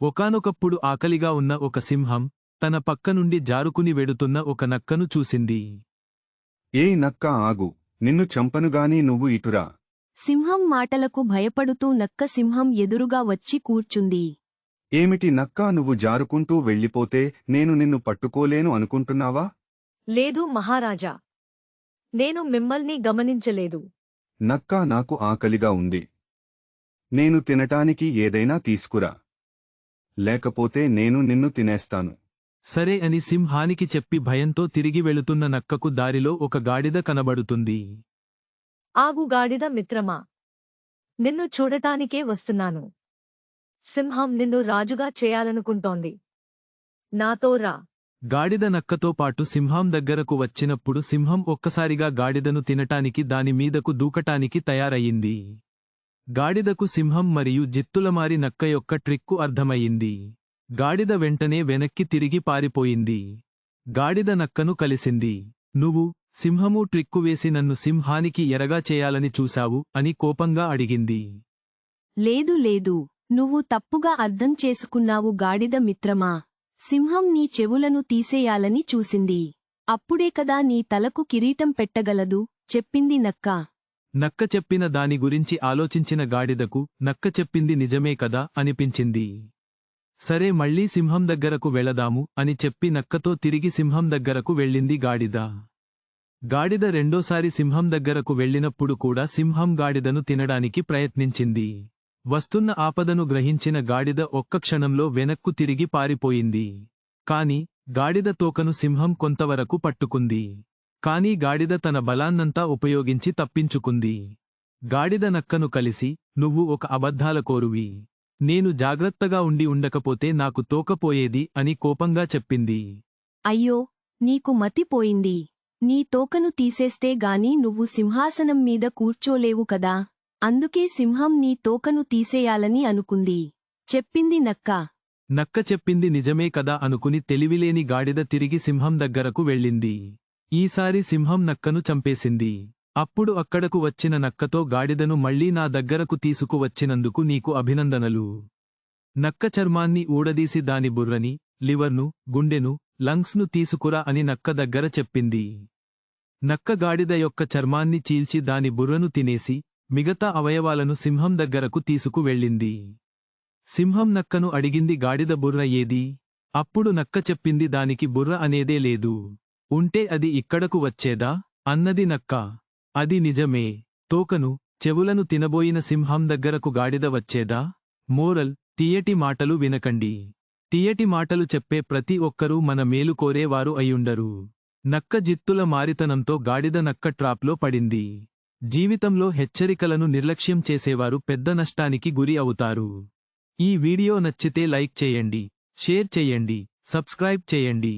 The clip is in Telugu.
ఒకానొకప్పుడు ఆకలిగా ఉన్న ఒక సింహం తన పక్క నుండి జారుకుని వెడుతున్న ఒక నక్కను చూసింది. ఏయ్ నక్క ఆగు నిన్ను చంపనుగాని నువ్వు ఇటురా. సింహం మాటలకు భయపడుతూ నక్క సింహం ఎదురుగా వచ్చి కూర్చుంది. ఏమిటి నక్క నువ్వు జారుకుంటూ వెళ్ళిపోతే నేను నిన్ను పట్టుకోలేను అనుకుంటున్నావా? లేదు మహారాజా. నేను మిమ్మల్ని గమనించలేదు. నక్క నాకు ఆకలిగా ఉంది. నేను తినటానికి ఏదైనా తీసుకురా. లేకపోతే నేను నిన్ను తినేస్తాను. సరే అని సింహానికి చెప్పి భయంతో తిరిగి వెళుతున్న నక్కకు దారిలో ఒక గాడిద కనబడుతుంది. ఆగు గాడిద మిత్రమా. నిన్ను చూడటానికే వస్తున్నాను. సింహం నిన్ను రాజుగా చేయాలనుకుంటోంది. నాతో రా. గాడిద నక్కతో పాటు సింహం దగ్గరకు వచ్చినప్పుడు సింహం ఒక్కసారిగా గాడిదను తినటానికి దాని మీదకు దూకటానికి తయారయ్యింది. గాడిదకు సింహం మరియు జిత్తులమారి నక్క యొక్క ట్రిక్కు అర్థమయ్యింది. గాడిద వెంటనే వెనక్కి తిరిగి పారిపోయింది. గాడిద నక్కను కలిసింది. నువ్వు సింహము ట్రిక్కు వేసి నన్ను సింహానికి ఎరగా చేయాలని చూశావు అని కోపంగా అడిగింది. లేదు లేదు. నువ్వు తప్పుగా అర్థం చేసుకున్నావు గాడిద మిత్రమా? సింహం నీ చెవులను తీసేయాలని చూసింది. అప్పుడే కదా నీ తలకు కిరీటం పెట్టగలదు చెప్పింది నక్క. నక్క చెప్పిన దాని గురించి ఆలోచించిన గాడిదకు నక్క చెప్పింది నిజమే కదా అనిపించింది. సరే మళ్ళీ సింహం దగ్గరకు వెళదాము అని చెప్పి నక్కతో తిరిగి సింహం దగ్గరకు వెళ్ళింది గాడిద. గాడిద రెండోసారి సింహం దగ్గరకు వెళ్ళినప్పుడు కూడా సింహం గాడిదను తినడానికి ప్రయత్నించింది. వస్తున్న ఆపదను గ్రహించిన గాడిద ఒక్క క్షణంలో వెనక్కు తిరిగి పారిపోయింది. కాని గాడిద తోకను సింహం కొంతవరకు పట్టుకుంది. కానీ గాడిద తన బలాన్నంతా ఉపయోగించి తప్పించుకుంది. గాడిద నక్కను కలిసి నువ్వు ఒక అబద్ధాల కోరువి. నేను జాగ్రత్తగా ఉండి ఉండకపోతే నాకు తోకపోయేది అని కోపంగా చెప్పింది. అయ్యో నీకు మతిపోయింది నీ తోకను తీసేస్తే గాని నువ్వు సింహాసనం మీద కూర్చోలేవు కదా. అందుకే సింహం నీ తోకను తీసేయాలని అనుకుంది చెప్పింది నక్క. నక్క చెప్పింది నిజమే కదా అనుకుని తెలివిలేని గాడిద తిరిగి సింహం దగ్గరకు వెళ్ళింది. ఈసారి సింహం నక్కను చంపేసింది. అప్పుడు అక్కడకు వచ్చిన నక్కతో గాడిదను మళ్ళీ నా దగ్గరకు తీసుకువచ్చినందుకు నీకు అభినందనలు. నక్క చర్మాన్ని ఊడదీసి దాని బుర్రని లివర్ను గుండెను లంగ్స్ను తీసుకురా అని నక్క దగ్గర చెప్పింది. నక్క గాడిద యొక్క చర్మాన్ని చీల్చి దాని బుర్రను తినేసి మిగతా అవయవాలను సింహం దగ్గరకు తీసుకు వెళ్ళింది. సింహం నక్కను అడిగింది గాడిద బుర్ర ఏది? అప్పుడు నక్క చెప్పింది దానికి బుర్ర అనేదే లేదు. ఉంటే అది ఇక్కడకు వచ్చేదా? అన్నది నక్క. అది నిజమే. తోకను చెవులను తినబోయిన సింహం దగ్గరకు గాడిద వచ్చేదా? మోరల్ తీయటి మాటలు వినకండి. తీయటి మాటలు చెప్పే ప్రతి ఒక్కరూ మన మేలు కోరేవారు అయ్యుండరు. నక్క జిత్తుల మారితనంతో గాడిద నక్క ట్రాప్లో పడింది. జీవితంలో హెచ్చరికలను నిర్లక్ష్యం చేసేవారు పెద్ద నష్టానికి గురి అవుతారు. ఈ వీడియో నచ్చితే లైక్ చేయండి షేర్ చేయండి సబ్స్క్రైబ్ చేయండి.